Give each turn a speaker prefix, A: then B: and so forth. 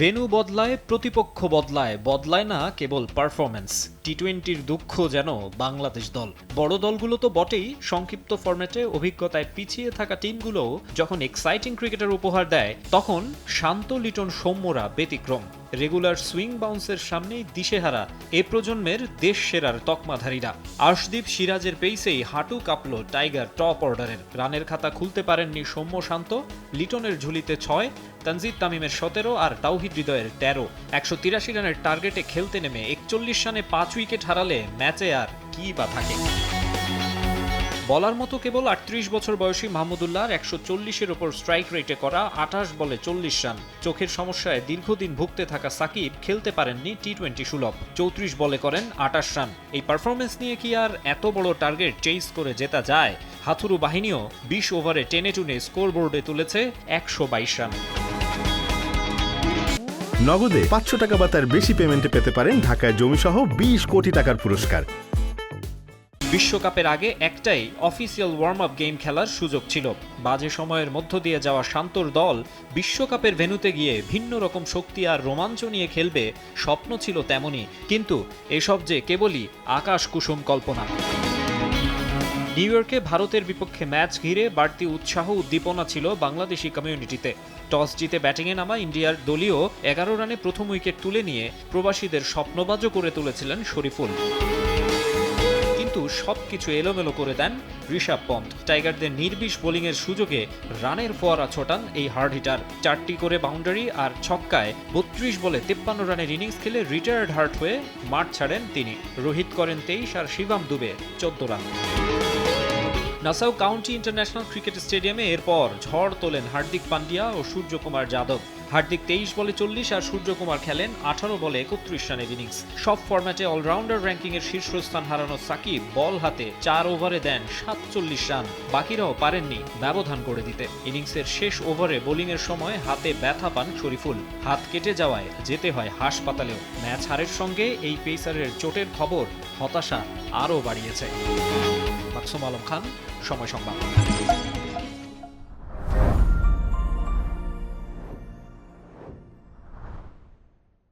A: Venue বদলায়, প্রতিপক্ষ বদলায় বদলায় না কেবল পারফরম্যান্স টি টোয়েন্টির দুঃখ যেন বাংলাদেশ দল। বড় দলগুলো তো বটেই, সংক্ষিপ্ত ফরম্যাটে অভিজ্ঞতায় পিছিয়ে থাকা টিমগুলোও যখন এক্সাইটিং ক্রিকেটের উপহার দেয়, তখন শান্ত লিটন সৌম্যরা ব্যতিক্রম। রেগুলার সুইং বাউন্সের সামনেই দিশেহারা এ প্রজন্মের দেশ সেরার তকমাধারীরা। আর্শদীপ সিরাজের পেইসেই হাঁটু কাঁপল টাইগার টপ অর্ডারের। রানের খাতা খুলতে পারেননি সৌম্য শান্ত, লিটনের ঝুলিতে ছয়, তানজিদ তামিমের সতেরো আর তাওহিদ হৃদয়ের তেরো। একশো তিরাশি রানের টার্গেটে খেলতে নেমে একচল্লিশ রানে পাঁচ উইকেট হারালে ম্যাচে আর কি বা থাকে? বলার মতো কেবল আটত্রিশ বছর বয়সী মাহমুদুল্লাহর একশো চল্লিশের ওপর স্ট্রাইক রেটে করা আঠাশ বলে চল্লিশ রান। চোখের সমস্যায় দীর্ঘদিন ভুগতে থাকা সাকিব খেলতে পারেননি টি টোয়েন্টি সুলভ। চৌত্রিশ বলে করেন আটাশ রান। এই পারফরমেন্স নিয়ে কি আর এত বড় টার্গেট চেইস করে জেতা যায়? হাথুরু বাহিনীও বিশ ওভারে টেনে টুনে স্কোরবোর্ডে তুলেছে একশো বাইশ রান।
B: নগদে পাঁচশো টাকা বা তার বেশি পেমেন্টে পেতে পারেন ঢাকায় জমিসহ বিশ কোটি টাকার পুরস্কার।
A: বিশ্বকাপের আগে একটাই অফিসিয়াল ওয়ার্ম আপ গেম খেলার সুযোগ ছিল। বাজে সময়ের মধ্য দিয়ে যাওয়া শান্তর দল বিশ্বকাপের ভেন্যুতে গিয়ে ভিন্ন রকম শক্তি আর রোমাঞ্চ নিয়ে খেলবে স্বপ্ন ছিল তেমনই। কিন্তু এসব যে কেবলই আকাশ কুসুম কল্পনা। নিউ ইয়র্কে ভারতের বিপক্ষে ম্যাচ ঘিরে বাড়তি উৎসাহ উদ্দীপনা ছিল বাংলাদেশি কমিউনিটিতে। টস জিতে ব্যাটিংয়ে নামা ইন্ডিয়ার দলীয় এগারো রানে প্রথম উইকেট তুলে নিয়ে প্রবাসীদের স্বপ্নবাজও করে তুলেছিলেন শরীফুল। কিন্তু সব কিছু এলোমেলো করে দেন ঋষভ পন্থ। টাইগারদের নির্বিষ বোলিংয়ের সুযোগে রানের ফোয়ারা ছোটান এই হার্ড হিটার। চারটি করে বাউন্ডারি আর ছক্কায় বত্রিশ বলে তেপ্পান্ন রানের ইনিংস খেলে রিটায়ার্ড হার্ট হয়ে মাঠ ছাড়েন তিনি। রোহিত করেন তেইশ আর শিবাম দুবে চোদ্দ run. Nassau county international cricket স্টেডিয়ামে এরপর ঝড় তোলেন হার্দিক পান্ডিয়া ও সূর্যকুমার যাদব। হার্দিক তেইশ বলে চল্লিশ আর সূর্যকুমার খেলেন আঠারো বলে একত্রিশ রানের ইনিংস। সব ফরম্যাটে অলরাউন্ডার র্যাঙ্কিংয়ের শীর্ষস্থান হারানো সাকিব বল হাতে চার ওভারে দেন সাতচল্লিশ রান। বাকিরাও পারেননি ব্যবধান করে দিতে। ইনিংসের শেষ ওভারে বোলিংয়ের সময় হাতে ব্যথা পান শরীফুল। হাত কেটে যাওয়ায় যেতে হয় হাসপাতালেও। ম্যাচ হারের সঙ্গে এই পেসারের চোটের খবর হতাশা আরও বাড়িয়েছে। মাকসুম আলম খান সময় সংবাদ।